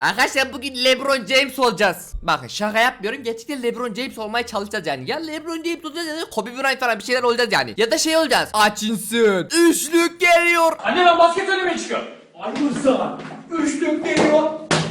Arkadaşlar bugün LeBron James olacağız. Bakın şaka yapmıyorum. Gerçekten LeBron James olmaya çalışacağız yani. Ya LeBron James olacağız ya da Kobe Bryant falan bir şeyler olacağız yani. Ya da şey olacağız. Açınsın. Üçlük geliyor. Anne ben basket oynamaya çıkıyorum. Ayrılırsa üçlük geliyor.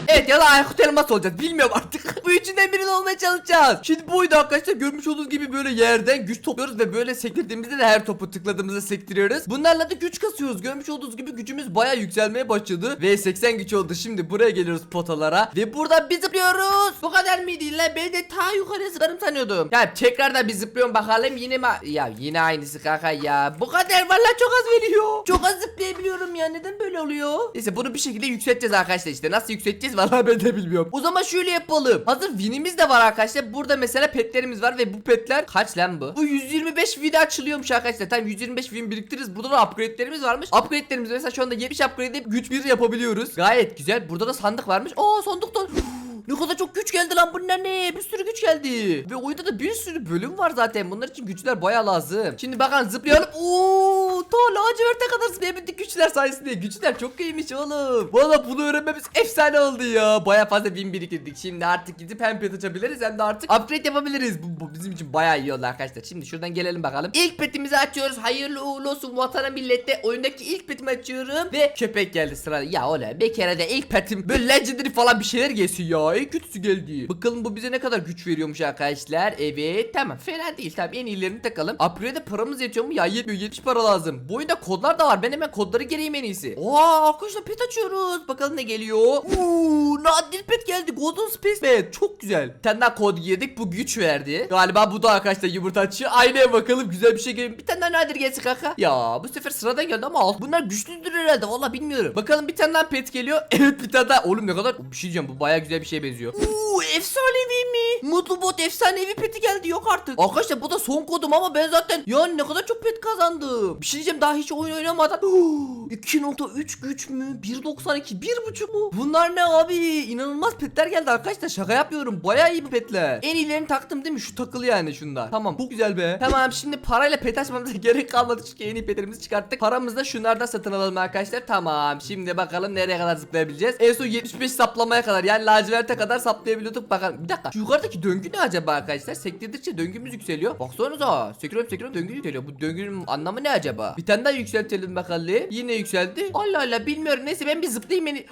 Evet ya da Aykut Elmas olacağız. Bilmiyorum artık. bu üçünden birini olmaya çalışacağız. Şimdi bu oyunda arkadaşlar görmüş olduğunuz gibi böyle yerden güç topluyoruz ve böyle sektirdiğimizde de her topu tıkladığımızda sektiriyoruz. Bunlarla da güç kasıyoruz. Görmüş olduğunuz gibi gücümüz baya yükselmeye başladı. Ve 80 güç oldu. Şimdi buraya geliyoruz potalara. Ve burada bir zıplıyoruz. Bu kadar mıydı lan? Ben de ta yukarı zıplarım sanıyordum. Ya tekrardan bir zıplıyorum bakalım. Yine mi? Ya yine aynısı kanka ya. Bu kadar valla çok az veriyor. Çok az zıplayabiliyorum ya. Neden böyle oluyor? Neyse bunu bir şekilde yükselteceğiz arkadaşlar işte. Nasıl yükselteceğiz valla ben de bilmiyorum. O zaman şöyle yapalım. Hazır winimiz de var arkadaşlar. Burada mesela petlerimiz var ve bu petler kaç lan bu? Bu 125 win açılıyormuş arkadaşlar. Tamam 125 win biriktiririz. Burada da upgrade'lerimiz varmış. Upgrade'lerimiz mesela şu anda 70 upgrade güç 1 yapabiliyoruz. Gayet güzel. Burada da sandık varmış. Oo sandıktan ne kadar çok güç geldi lan bunlar ne? Bir sürü güç geldi. Ve oyunda da bir sürü bölüm var zaten. Bunlar için güçler baya lazım. Şimdi bakın zıplayalım. Oo, ta laciverte kadar zıplayabildik güçler sayesinde. Güçler çok iyiymiş oğlum. Valla bunu öğrenmemiz efsane oldu ya. Baya fazla win biriktirdik. Şimdi artık gidip hem pet açabiliriz hem de artık upgrade yapabiliriz. Bu, bu bizim için baya iyi oldu arkadaşlar. Şimdi şuradan gelelim bakalım. İlk petimizi açıyoruz. Hayırlı uğurlu olsun vatana millete. Oyundaki ilk petimi açıyorum. Ve köpek geldi sırada. Ya oğlum bir kere de ilk petim böyle legendary falan bir şeyler gelsin ya. En kötüsü geldi. Bakalım bu bize ne kadar güç veriyormuş arkadaşlar. Evet tamam fena değil. Tamam en iyilerini takalım. Upgrade'e paramız yetiyor mu? Ya yetmiyor 70 para lazım. Bu oyunda kodlar da var. Ben hemen kodları gireyim en iyisi. Oha arkadaşlar pet açıyoruz. Bakalım ne geliyor. Uuu nadir pet geldi. Golden Space Pet. Çok güzel. Bir tane daha kod girdik. Bu güç verdi. Galiba bu da arkadaşlar yumurta açıyor. Aynaya bakalım güzel bir şey geliyor. Bir tane daha nadir gelsin kanka. Ya bu sefer sıradan geldi ama. Bunlar güçlüdür herhalde. Valla bilmiyorum. Bakalım bir tane daha pet geliyor. Evet bir tane daha. Oğlum ne kadar bir şey diyeceğim. Bu baya güzel bir şey benziyor. Uuu efsanevi mi? Mutlu bot efsanevi peti geldi. Yok artık. Arkadaşlar bu da son kodum ama ben zaten yani ne kadar çok pet kazandım. Bir şey diyeceğim daha hiç oyun oynamadan. 2.3 güç mü? 1.92 1.5 mu? Bunlar ne abi? İnanılmaz petler geldi arkadaşlar. Şaka yapıyorum. Baya iyi bu petler. En iyilerini taktım değil mi? Şu takılı yani şunlar. Tamam çok güzel be. Tamam şimdi parayla pet açmamıza gerek kalmadı çünkü en iyi petlerimizi çıkarttık. Paramızı da şunlardan satın alalım arkadaşlar. Tamam. Şimdi bakalım nereye kadar zıplayabileceğiz. En son 75 saplamaya kadar yani laciverte kadar saplayabiliyorduk. Bakalım. Bir dakika. Şu yukarıdaki döngü ne acaba arkadaşlar? Sektirdikçe döngümüz yükseliyor. Baksanıza. Sekiriyorum sekiriyorum döngü yükseliyor. Bu döngünün anlamı ne acaba? Bir tane daha yükseltelim bakalım. Yine yükseldi. Allah Allah bilmiyorum. Neyse ben bir zıplayayım beni.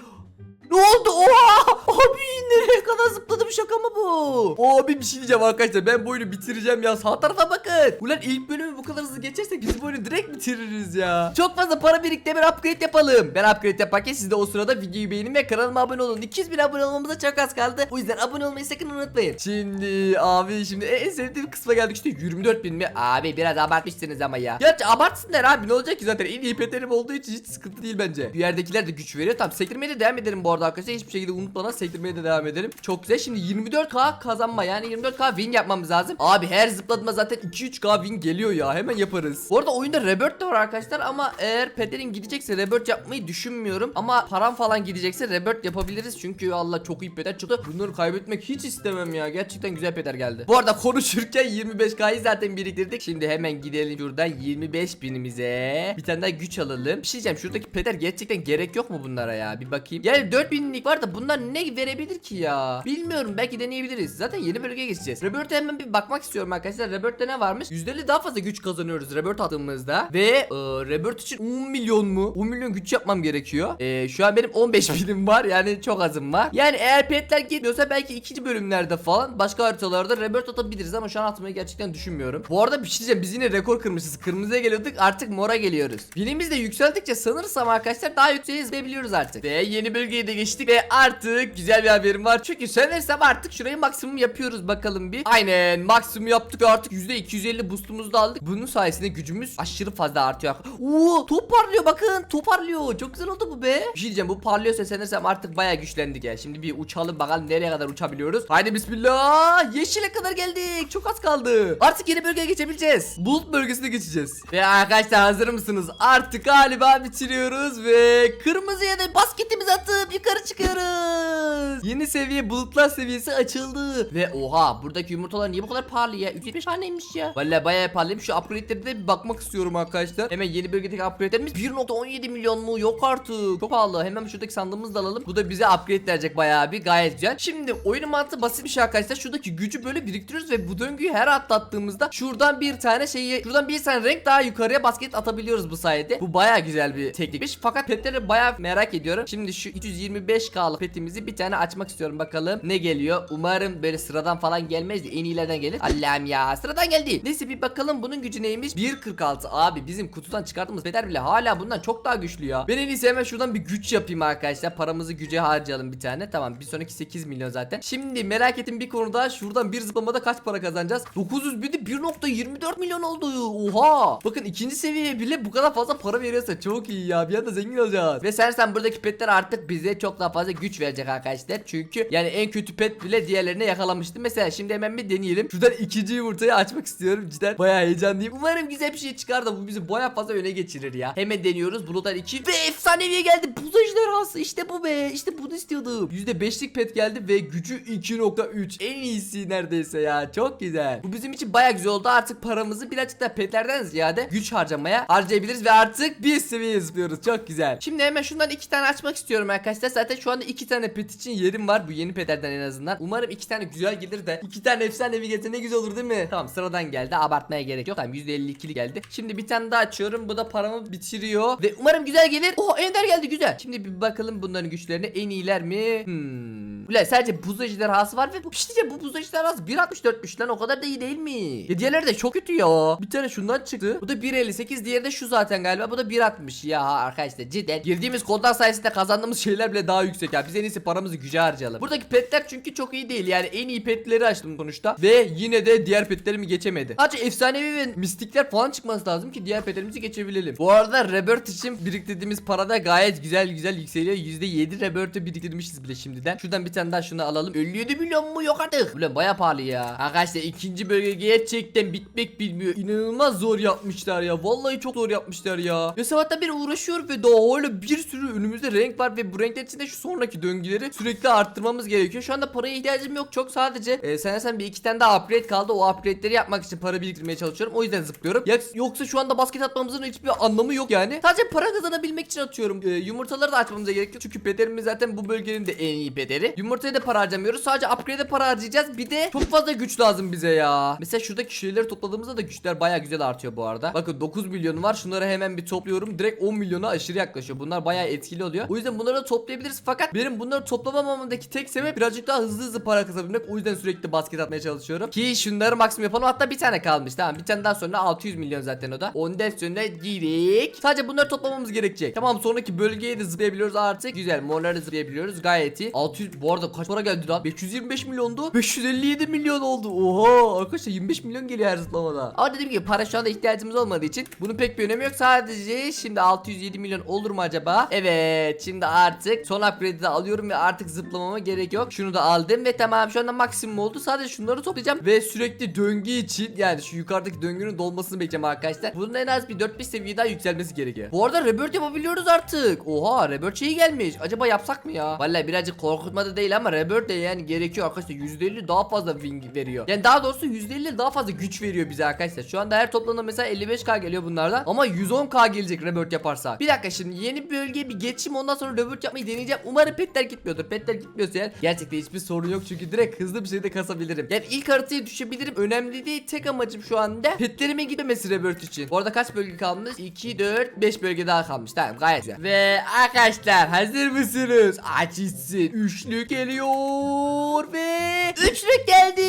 Ne oldu? Oha! Abi nereye kadar zıpladım şaka mı bu? Abi bir şey diyeceğim arkadaşlar ben bu oyunu bitireceğim ya sağ tarafa bakın. Ulan ilk bölümü bu kadar hızlı geçersek biz bu oyunu direkt bitiririz ya. Çok fazla para birikti hemen upgrade yapalım. Ben upgrade yaparken siz de o sırada videoyu beğenin ve kanalıma abone olun. 200 bin abone olmamıza çok az kaldı. O yüzden abone olmayı sakın unutmayın. Şimdi abi şimdi en sevdiğim kısma geldik işte 24 bin mi? Abi biraz abartmışsınız ama ya. Gerçi abartsınlar abi ne olacak ki zaten en iyi olduğu için hiç sıkıntı değil bence. Bir yerdekiler de güç veriyor. Tamam sektirmeye de devam edelim bu arada arkadaşlar. Hiçbir şekilde unutmadan sektirmeye de devam edelim. Çok güzel. Şimdi 24k kazanma yani 24k win yapmamız lazım. Abi her zıpladığıma zaten 2-3k win geliyor ya. Hemen yaparız. Bu arada oyunda rebirth de var arkadaşlar ama eğer pederin gidecekse rebirth yapmayı düşünmüyorum. Ama param falan gidecekse rebirth yapabiliriz. Çünkü Allah çok iyi peder çıktı. Bunları kaybetmek hiç istemem ya. Gerçekten güzel peder geldi. Bu arada konuşurken 25k'yı zaten biriktirdik. Şimdi hemen gidelim şuradan 25 binimize. Bir tane daha güç alalım. Bir şey diyeceğim. Şuradaki peder gerçekten gerek yok mu bunlara ya? Bir bakayım. Yani 4000'lik var da bunlar ne verebilir ki ya? Bilmiyorum. Belki deneyebiliriz. Zaten yeni bölgeye geçeceğiz. Rebirth'e hemen bir bakmak istiyorum arkadaşlar. Rebirth'te ne varmış? %50 daha fazla güç kazanıyoruz Rebirth attığımızda. Ve e, Rebirth için 10 milyon mu? 10 milyon güç yapmam gerekiyor. E, şu an benim 15 binim var. Yani çok azım var. Yani eğer petler gitmiyorsa belki ikinci bölümlerde falan başka haritalarda Rebirth atabiliriz ama şu an atmayı gerçekten düşünmüyorum. Bu arada bir şey diyeceğim. Biz yine rekor kırmışız. Kırmızıya geliyorduk artık mora geliyoruz. Binimiz de yükseldikçe sanırsam arkadaşlar daha yükseğe izleyebiliyoruz artık. Ve yeni bölgeye de geçtik ve artık güzel bir haberim var. Çünkü sanırsam artık şurayı maksimum yapıyoruz bakalım bir. Aynen maksimum yaptık artık %250 boostumuzu da aldık. Bunun sayesinde gücümüz aşırı fazla artıyor. Oo top parlıyor bakın top parlıyor. Çok güzel oldu bu be. Bir şey diyeceğim bu parlıyorsa sanırsam artık bayağı güçlendik ya. Şimdi bir uçalım bakalım nereye kadar uçabiliyoruz. Haydi bismillah. Yeşile kadar geldik. Çok az kaldı. Artık yeni bölgeye geçebileceğiz. Bulut bölgesine geçeceğiz. Ve arkadaşlar hazır mısınız? Artık galiba bitiriyoruz ve kırmızıya da basketimizi atıp yukarı çıkıyoruz. Yeni seviye bulutlar seviyesi açıldı. Ve oha buradaki yumurtalar niye bu kadar pahalı ya? 375 taneymiş ya. Vallahi bayağı pahalıymış. Şu upgrade'lere de bir bakmak istiyorum arkadaşlar. Hemen yeni bölgedeki upgrade'lerimiz 1.17 milyon mu? Yok artık. Çok pahalı. Hemen şuradaki sandığımızı da alalım. Bu da bize upgrade verecek bayağı bir gayet güzel. Şimdi oyunun mantığı basit bir şey arkadaşlar. Şuradaki gücü böyle biriktiriyoruz ve bu döngüyü her atlattığımızda şuradan bir tane şeyi şuradan bir tane renk daha yukarıya basket atabiliyoruz bu sayede. Bu bayağı güzel bir teknikmiş. Fakat petleri bayağı merak ediyorum. Şimdi şu 325k'lık petimizi bir tane açmak istiyorum bakalım. Ne geliyor? Umarım böyle sıradan falan gelmez de en iyilerden gelir. Allah'ım ya sıradan geldi. Neyse bir bakalım bunun gücü neymiş? 1.46 abi bizim kutudan çıkarttığımız petler bile hala bundan çok daha güçlü ya. Ben en iyisi hemen şuradan bir güç yapayım arkadaşlar. Paramızı güce harcayalım bir tane. Tamam bir sonraki 8 milyon zaten. Şimdi merak ettiğim bir konu daha. Şuradan bir zıplamada kaç para kazanacağız? 900 bin de 1.24 milyon oldu. Oha. Bakın ikinci seviyeye bile bu kadar fazla para veriyorsa çok iyi ya. Bir anda zengin olacağız. Ve sen sen buradaki petler artık bize çok daha fazla güç verecek arkadaşlar. Çünkü yani en kötü pet bile diğerlerine yakalamıştı. Mesela şimdi hemen bir deneyelim. Şuradan ikinci yumurtayı açmak istiyorum. Cidden bayağı heyecanlıyım. Umarım güzel bir şey çıkar da bu bizi bayağı fazla öne geçirir ya. Hemen deniyoruz. Bulutlar 2 ve efsaneviye geldi. Buz ejderhası işte bu be. İşte bunu istiyordum. %5'lik pet geldi ve gücü 2.3. En iyisi neredeyse ya. Çok güzel. Bu bizim için bayağı güzel oldu. Artık paramızı birazcık da petlerden ziyade güç harcamaya harcayabiliriz ve artık bir seviye zıplıyoruz. Çok güzel. Şimdi hemen şundan iki tane açmak istiyorum arkadaşlar. Zaten şu anda iki tane pet için yerim var. Bu yeni petlerden en azından. Umarım iki tane güzel gelir de iki tane efsanevi gelse ne güzel olur değil mi? Tamam sıradan geldi. Abartmaya gerek yok. Tamam %52'li geldi. Şimdi bir tane daha açıyorum. Bu da paramı bitiriyor. Ve umarım güzel gelir. Oh Ender geldi güzel. Şimdi bir bakalım bunların güçlerine en iyiler mi? Hmm. Ulan sadece buz ejderhası var ve bu işte bu buz ejderhası 1.64'müş lan o kadar da iyi değil mi? Ya diğerleri de çok kötü ya. Bir tane şundan çıktı. Bu da 1.58 diğeri de şu zaten galiba. Bu da 1.60 ya arkadaşlar cidden. Girdiğimiz kodlar sayesinde kazandığımız şeyler bile daha yüksek ya. Biz en iyisi paramızı güce harcayalım. Buradaki petler çünkü çok iyi değil. Yani en iyi petleri açtım sonuçta. Ve yine de diğer petlerimi geçemedi. Sadece efsanevi ve mistikler falan çıkması lazım ki diğer petlerimizi geçebilelim. Bu arada Rebirth için biriktirdiğimiz parada gayet güzel güzel yükseliyor. %7 Rebirth'ı biriktirmişiz bile şimdiden. Şuradan bir tane daha şunu alalım. 57 milyon mu yok artık. Ulan baya pahalı ya. Arkadaşlar ikinci bölge gerçekten bitmek bilmiyor. İnanılmaz zor yapmışlar ya. Vallahi çok zor yapmışlar ya. Ve sabahtan beri uğraşıyor ve daha öyle bir sürü önümüzde renk var ve bu renkler içinde şu sonraki döngüleri sürekli arttırmamız gerekiyor. Şu anda paraya ihtiyacım yok. Çok sadece e, sen bir iki tane daha upgrade kaldı. O upgrade'leri yapmak için para biriktirmeye çalışıyorum. O yüzden zıplıyorum. Yoksa şu anda basket atmamızın hiçbir anlamı yok yani. Sadece para kazanabilmek için atıyorum. E, yumurtaları da açmamıza gerek yok. Çünkü pederimiz zaten bu bölgenin de en iyi pederi. Yumurtaya da para harcamıyoruz. Sadece upgrade'e para harcayacağız. Bir de çok fazla güç lazım bize ya. Mesela şuradaki şeyleri topladığımızda da güçler baya güzel artıyor bu arada. Bakın 9 milyonu var. Şunları hemen bir topluyorum. Direkt 10 milyona aşırı yaklaşıyor. Bunlar baya etkili oluyor. O yüzden bunları da toplayabiliriz. Fakat benim bunları toplamamamdaki tek sebep birazcık daha hızlı hızlı para kazanabilmek. O yüzden sürekli basket atmaya çalışıyorum. Ki şunları maksimum yapalım. Hatta bir tane kalmış. Tamam bir tane daha sonra 600 milyon zaten o da. Ondan sonra direkt. Sadece bunları toplamamız gerekecek. Tamam sonraki bölgeye de zıplayabiliyoruz artık. Güzel. Morları zıplayabiliyoruz. Gayet iyi. 600 bu arada kaç para geldi lan? 525 milyondu. 557 milyon oldu. Oha arkadaşlar 25 milyon geliyor her zıplamada. Ama dediğim gibi para şu anda ihtiyacımız olmadığı için bunun pek bir önemi yok. Sadece şimdi 607 milyon olur mu acaba? Evet şimdi artık son upgrade'i de alıyorum ve artık zıplamama gerek yok. Şunu da aldım ve tamam şu anda maksimum oldu. Sadece şunları toplayacağım ve sürekli döngü için yani şu yukarıdaki döngünün dolmasını bekleyeceğim arkadaşlar. Bunun en az bir 4-5 seviye daha yükselmesi gerekiyor. Bu arada rebirth yapabiliyoruz artık. Oha rebirth şeyi gelmiş. Acaba yapsak mı ya? Vallahi birazcık korkutmadı değil ama rebirth de yani gerekiyor arkadaşlar. %50 daha fazla win veriyor. Yani daha doğrusu %50 daha fazla güç veriyor bize arkadaşlar. Şu anda her toplamda mesela 55k geliyor bunlardan. Ama 110k gelecek rebirth yaparsa. Bir dakika şimdi yeni bölgeye bir geçeyim ondan sonra rebirth yapmayı deneyeceğim. Umarım petler gitmiyordur. Petler gitmiyorsa yani gerçekten hiçbir sorun yok çünkü direkt hızlı bir şekilde kasabilirim. Yani ilk haritaya düşebilirim. Önemli değil. Tek amacım şu anda petlerimin gitmemesi rebirth için. Bu arada kaç bölge kalmış? 2, 4, 5 bölge daha kalmış. Tamam gayet güzel. Ve arkadaşlar hazır mısınız? Açılsın. Üçlük geliyor ve üçlük geldi.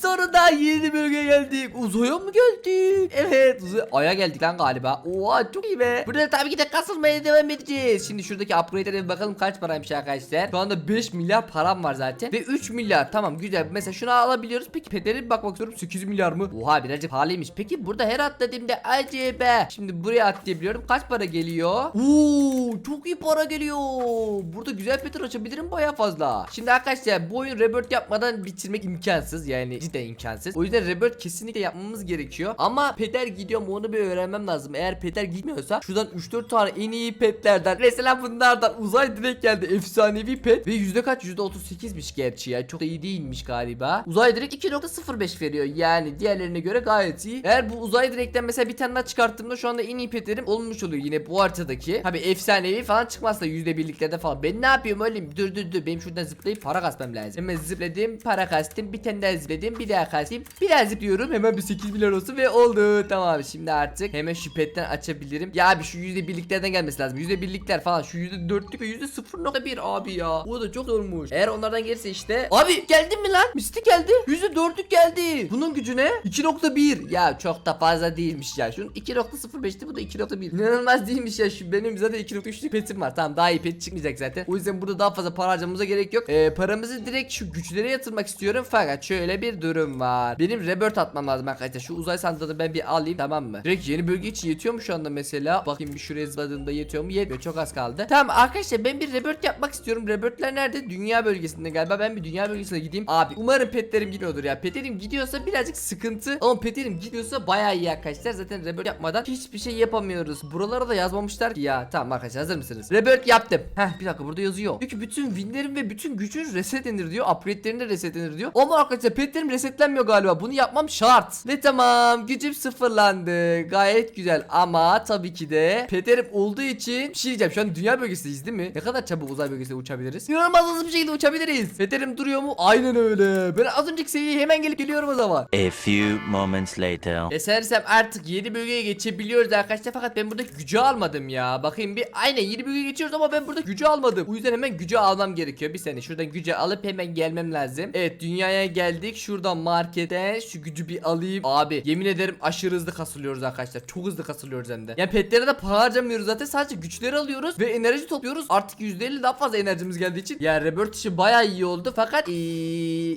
Sonunda yeni bölge geldik. Uzaya mı geldik? Evet uzaya. Aya geldik lan galiba. Oha çok iyi be. Burada tabii ki de kasılmaya devam edeceğiz. Şimdi şuradaki upgrade'lere bir bakalım kaç paraymış arkadaşlar. Şu anda 5 milyar param var zaten. Ve 3 milyar tamam güzel. Mesela şunu alabiliyoruz. Peki pedere bir bakmak istiyorum. 8 milyar mı? Oha birazcık pahalıymış. Peki burada her atladığımda acaba. Şimdi buraya atlayabiliyorum. Kaç para geliyor? Oo çok iyi para geliyor. Burada güzel petrol açabilirim baya fazla. Şimdi arkadaşlar bu oyun rebirth yapmadan bitirmek imkansız. Yani cidden imkansız. O yüzden rebirth kesinlikle yapmamız gerekiyor. Ama peter gidiyor mu onu bir öğrenmem lazım. Eğer peter gitmiyorsa şuradan 3-4 tane en iyi petlerden mesela bunlardan uzay direkt geldi efsanevi pet ve yüzde kaç yüzde 38'miş gerçi ya çok da iyi değilmiş galiba. Uzay direkt 2.05 veriyor yani diğerlerine göre gayet iyi. Eğer bu uzay direkten mesela bir tane daha çıkarttığımda şu anda en iyi petlerim olmuş oluyor yine bu haritadaki. Tabi efsanevi falan çıkmazsa yüzde birliklerde falan. Ben ne yapıyorum oğlum dur dur dur benim şuradan zıplayıp para kasmam lazım. Hemen zıpladım para kastım bir tane daha zıpladım bir daha kastım bir daha zıplıyorum hemen bir 8 milyar olsun ve oldu tamam şimdi artık hemen şu petten açabilirim. Ya abi şu yüzde birliklerden gelmesi lazım. Yüzde birlikler falan şu yüzde dörtlük ve yüzde 0.1 abi ya. Bu da çok zormuş. Eğer onlardan gelirse işte. Abi geldin mi lan? Mistik geldi. Yüzde dörtlük geldi. Bunun gücü ne? 2.1. Ya çok da fazla değilmiş ya. Şunun 2.05'ti bu da 2.1. İnanılmaz değilmiş ya. Şu benim zaten 2.3'lük petim var. Tamam daha iyi pet çıkmayacak zaten. O yüzden burada daha fazla para harcamamıza gerek yok. Ee, paramızı direkt şu güçlere yatırmak istiyorum. Fakat şöyle bir durum var. Benim rebirth atmam lazım arkadaşlar. Şu uzay sandığını ben bir alayım tamam mı? Direkt yeni bölge için yetiyor mu şu anda mesela? Bakayım bir şuraya zıpladığımda yetiyor mu? Yetmiyor. Çok az kaldı. Tamam arkadaşlar ben bir rebirth yapmak istiyorum. Rebirth'ler nerede? Dünya bölgesinde galiba. Ben bir dünya bölgesine gideyim. Abi umarım petlerim gidiyordur ya. Peterim gidiyorsa birazcık sıkıntı. Ama peterim gidiyorsa bayağı iyi arkadaşlar. Zaten rebirth yapmadan hiçbir şey yapamıyoruz. Buralara da yazmamışlar ki ya. Tamam arkadaşlar hazır mısınız? Rebirth yaptım. Heh bir dakika burada yazıyor. Çünkü bütün winlerim ve bütün gücün resetlenir diyor. Upgrade'lerin de resetlenir diyor. Ama arkadaşlar petlerim resetlenmiyor galiba. Bunu yapmam şart. Ve tamam gücüm sıfırlandı. Gayet güzel. Ama tabii ki de petlerim olduğu için bir şey diyeceğim. Şu an dünya bölgesindeyiz değil mi? Ne kadar çabuk uzay bölgesine uçabiliriz? İnanılmaz hızlı bir şekilde uçabiliriz. Petlerim duruyor mu? Aynen öyle. Ben az önceki seviyeye hemen gelip geliyorum o zaman. A few moments later. Esersem artık yeni bölgeye geçebiliyoruz arkadaşlar fakat ben burada gücü almadım ya. Bakayım bir aynen yeni bölgeye geçiyoruz ama ben burada gücü almadım. O yüzden hemen gücü almam gerekiyor. Bir saniye şuradan gücü alıp hemen gelmem lazım. Evet dünyaya geldik. Şuradan markete şu gücü bir alayım. Abi yemin ederim aşırı hızlı kasılıyoruz arkadaşlar. Çok hızlı kasılıyoruz hem de. Yani petlere de para harcamıyoruz zaten. Sadece güçleri alıyoruz ve enerji topluyoruz. Artık %50 daha fazla enerjimiz geldiği için. Yani Rebirth işi bayağı iyi oldu fakat ee,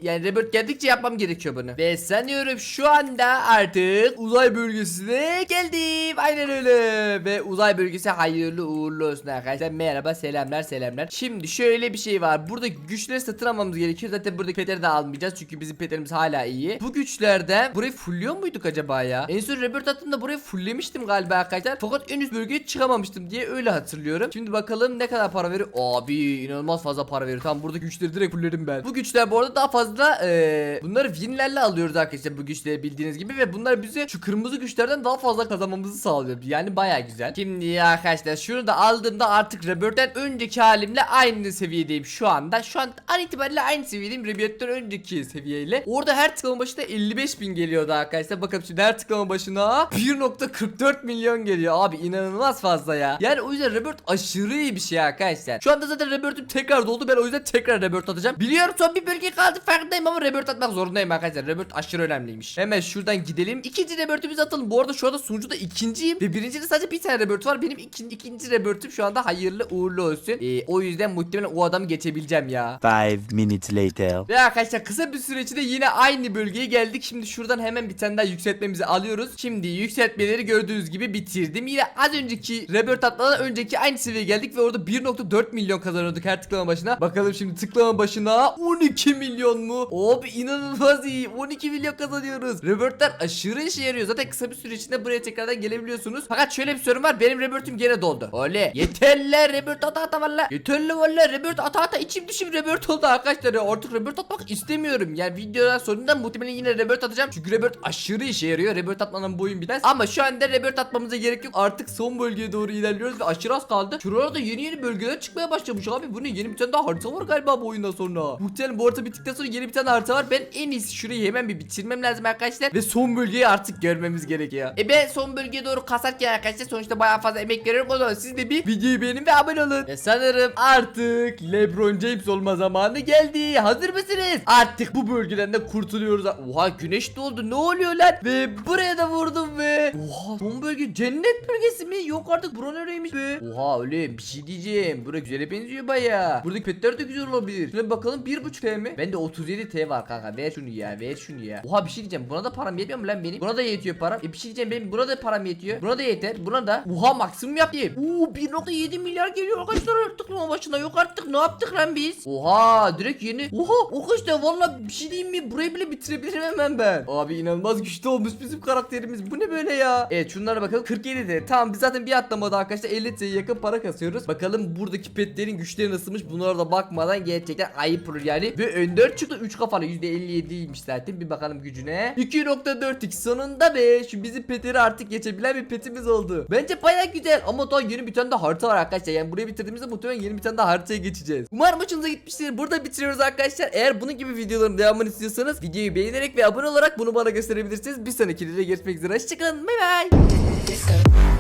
yani Rebirth geldikçe yapmam gerekiyor bunu. Ve sanıyorum şu anda artık uzay bölgesine geldim. Aynen öyle. Ve uzay bölgesi hayırlı uğurlu olsun arkadaşlar. Merhaba selamlar selamlar. Şimdi şöyle bir şey var. Burada güçleri satın almamız gerekiyor. Zaten buradaki petleri de almayacağız. Çünkü bizim petlerimiz hala iyi. Bu güçlerden burayı fullüyor muyduk acaba ya? En son Rebirth attığımda burayı fulllemiştim galiba arkadaşlar. Fakat en üst bölgeye çıkamamıştım diye öyle hatırlıyorum. Şimdi bakalım ne kadar para veriyor. Abi inanılmaz fazla para veriyor. Tamam burada güçleri direkt fullledim ben. Bu güçler bu arada daha fazla eee, bunları winlerle alıyoruz arkadaşlar bu güçleri bildiğiniz gibi ve bunlar bize şu kırmızı güçlerden daha fazla kazanmamızı sağlıyor. Yani baya güzel. Şimdi arkadaşlar şunu da aldığımda artık Rebirth'ten önceki halimle aynı seviyedeyim şu anda. Şu an an itibariyle aynı seviyedeyim Rebirth'ten önceki seviyeyle. Orada her tıklama başına 55 bin geliyordu arkadaşlar. Bakalım şimdi her tıklama başına 1.44 milyon geliyor. Abi inanılmaz fazla ya. Yani o yüzden Rebirth aşırı iyi bir şey arkadaşlar. Şu anda zaten Rebirth'üm tekrar doldu. Ben o yüzden tekrar Rebirth atacağım. Biliyorum son bir bölge kaldı farkındayım ama Rebirth atmak zorundayım arkadaşlar. Rebirth aşırı önemliymiş. Hemen şuradan gidelim. İkinci Rebirth'ümüzü atalım. Bu arada şu anda sunucuda ikinciyim. Ve birincide sadece bir tane Rebirth var. Benim ikinci, ikinci Rebirth'üm şu anda hayırlı uğurlu olsun. Ee, o yüzden muhtemelen o adamı geçebileceğim ya. Five minutes later. Ve arkadaşlar kısa bir süre içinde yine aynı bölgeye geldik. Şimdi şuradan hemen bir tane daha yükseltmemizi alıyoruz. Şimdi yükseltmeleri gördüğünüz gibi bitirdim. Yine az önceki Rebirth atmadan önceki aynı seviyeye geldik ve orada 1.4 milyon kazanıyorduk her tıklama başına. Bakalım şimdi tıklama başına 12 milyon mu? Abi inanılmaz iyi. 12 milyon kazanıyoruz. Rebirth'ler aşırı işe yarıyor. Zaten kısa bir süre içinde buraya tekrardan gelebiliyorsunuz. Fakat şöyle bir sorun var. Benim Rebirth'üm gene doldu. Öyle. Yeterler Rebirth ata ata valla. Yeterli valla Rebirth ata ata içim dışım Rebirth oldu arkadaşlar. Artık Rebirth atmak istemiyorum. Yani videodan sonunda muhtemelen yine Rebirth atacağım. Çünkü Rebirth aşırı işe yarıyor. Rebirth atmanın boyun bitmez. Ama şu anda Rebirth atmamıza gerek yok. Artık son bölgeye doğru ilerliyoruz ve aşırı az kaldı. Şuralarda yeni yeni bölgeler çıkmaya başlamış abi. Bu ne? Yeni bir tane daha harita var galiba bu oyundan sonra. Muhtemelen bu harita bittikten sonra yeni bir tane harita var. Ben en iyisi şurayı hemen bir bitirmem lazım arkadaşlar. Ve son bölgeyi artık görmemiz gerekiyor. E ben son bölgeye doğru kasarken arkadaşlar sonuçta bayağı fazla emek veriyorum. O zaman siz de bir videoyu beğenin ve abone olun. Ve sanırım artık LeBron James olma zamanı geldi. Hazır mısınız? Artık bu bölgeden de kurtuluyoruz. Oha güneş doğdu. Ne oluyor lan? Ve buraya da vurdum ve Oha son bölge cennet bölgesi mi? Yok artık bura nereymiş be? Oha öyle bir şey diyeceğim. Bura güzele benziyor baya. Buradaki petler de güzel olabilir. Şuna bakalım 1.5 T mi? Bende 37 T var kanka. Ver şunu ya. Ver şunu ya. Oha bir şey diyeceğim. Buna da param yetmiyor mu lan benim? Buna da yetiyor param. E bir şey diyeceğim benim buna da param yetiyor. Buna da yeter. Buna da. Oha maksimum yapayım. Oo 1.7 milyar geliyor arkadaşlar tıklama başına. Yok artık ne yaptık lan biz? Oha direkt yeni. Oha o işte valla bir şey diyeyim mi? Burayı bile bitirebilirim hemen ben. Abi inanılmaz güçlü olmuş bizim karakterimiz. Bu ne böyle ya? Evet şunlara bakalım. 47 de. Tamam biz zaten bir atlamada arkadaşlar 50 TL'ye yakın para kasıyoruz. Bakalım buradaki petlerin güçleri nasılmış. Bunlara da bakmadan gerçekten ayıp olur yani. Ve ön çıktı 3 kafalı %57'ymiş zaten. Bir bakalım gücüne. 2.4x sonunda be. Şu bizim petleri artık geçebilen bir petimiz oldu. Bence baya güzel ama daha yeni bir tane de harita var arkadaşlar. Yani burayı bitirdiğimizde muhtemelen yeni bir tane daha haritaya geçeceğiz. Umarım hoşunuza gitmiştir. Burada bitiriyoruz arkadaşlar. Eğer bunun gibi videoların devamını istiyorsanız videoyu beğenerek ve abone olarak bunu bana gösterebilirsiniz. Bir sonraki videoda görüşmek üzere. Hoşçakalın. Bay bay.